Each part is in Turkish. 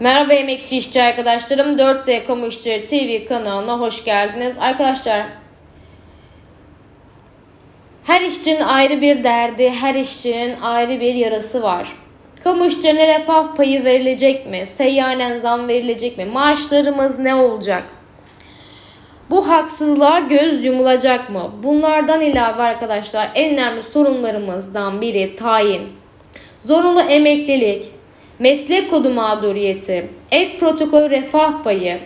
Merhaba emekçi işçi arkadaşlarım. 4D Kamu İşçileri TV kanalına hoş geldiniz. Arkadaşlar her işçinin ayrı bir derdi, her işçinin ayrı bir yarası var. Kamu işçilerine refah payı verilecek mi? Seyyanen zam verilecek mi? Maaşlarımız ne olacak? Bu haksızlığa göz yumulacak mı? Bunlardan ilave arkadaşlar en önemli sorunlarımızdan biri tayin. Zorunlu emeklilik, meslek kodu mağduriyeti, ek protokol refah payı,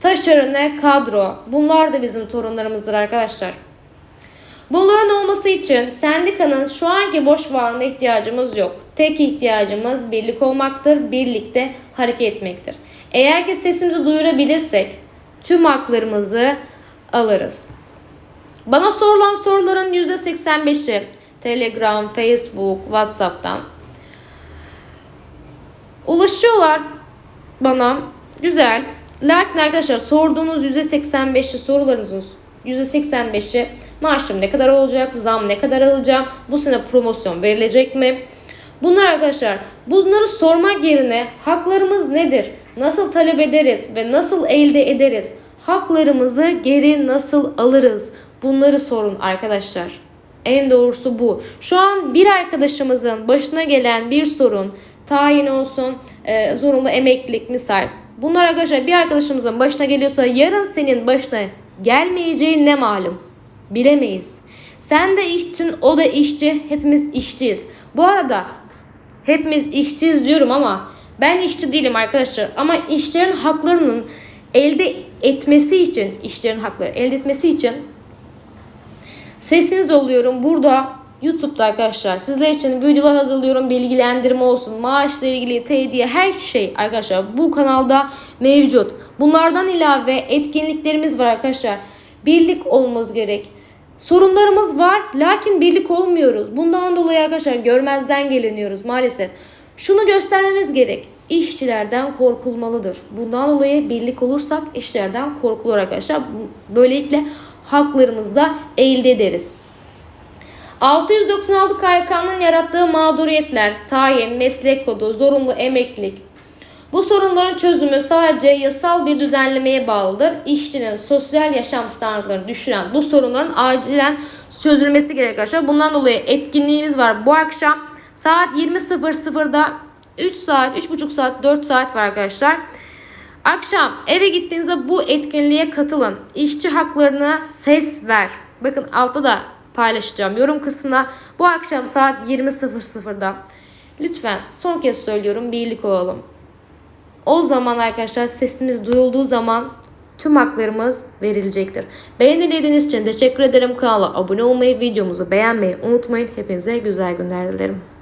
taşerone kadro bunlar da bizim sorunlarımızdır arkadaşlar. Bunların olması için sendikanın şu anki boş varlığına ihtiyacımız yok. Tek ihtiyacımız birlik olmaktır, birlikte hareket etmektir. Eğer ki sesimizi duyurabilirsek tüm haklarımızı alırız. Bana sorulan soruların %85'i Telegram, Facebook, WhatsApp'tan ulaşıyorlar bana. Güzel. Lakin arkadaşlar sorduğunuz %85'i sorularınızın %85'i maaşım ne kadar olacak, zam ne kadar alacağım, bu sene promosyon verilecek mi? Bunlar arkadaşlar bunları sormak yerine haklarımız nedir, nasıl talep ederiz ve nasıl elde ederiz, haklarımızı geri nasıl alırız bunları sorun arkadaşlar. En doğrusu bu. Şu an bir arkadaşımızın başına gelen bir sorun tayin olsun, e, zorunlu emeklilik misal. Bunlar arkadaşlar bir arkadaşımızın başına geliyorsa yarın senin başına gelmeyeceği ne malum? Bilemeyiz. Sen de işçin, o da işçi, hepimiz işçiyiz. Bu arada hepimiz işçiyiz diyorum ama ben işçi değilim arkadaşlar. Ama işçilerin haklarının elde etmesi için, işçilerin hakları elde etmesi için sesiniz oluyorum. Burada YouTube'da arkadaşlar sizler için videolar hazırlıyorum. Bilgilendirme olsun, maaşla ilgili tediye her şey arkadaşlar bu kanalda mevcut. Bunlardan ilave etkinliklerimiz var arkadaşlar. Birlik olmamız gerek. Sorunlarımız var lakin birlik olmuyoruz. Bundan dolayı arkadaşlar görmezden geliniyoruz maalesef. Şunu göstermemiz gerek. İşçilerden korkulmalıdır. Bundan dolayı birlik olursak işçilerden korkulur arkadaşlar. Böylelikle haklarımızı da elde ederiz. 696 KYK'nın yarattığı mağduriyetler, tayin, meslek kodu, zorunlu emeklilik. Bu sorunların çözümü sadece yasal bir düzenlemeye bağlıdır. İşçinin sosyal yaşam standartlarını düşüren bu sorunların acilen çözülmesi gerek arkadaşlar. Bundan dolayı etkinliğimiz var bu akşam. Saat 20.00'da 3 saat, 3,5 saat, 4 saat var arkadaşlar. Akşam eve gittiğinizde bu etkinliğe katılın. İşçi haklarına ses ver. Bakın altta da paylaşacağım yorum kısmına. Bu akşam saat 20.00'da. Lütfen son kez söylüyorum birlik olalım. O zaman arkadaşlar sesimiz duyulduğu zaman tüm haklarımız verilecektir. Beğenildiğiniz için teşekkür ederim. Kanala abone olmayı, videomuzu beğenmeyi unutmayın. Hepinize güzel günler dilerim.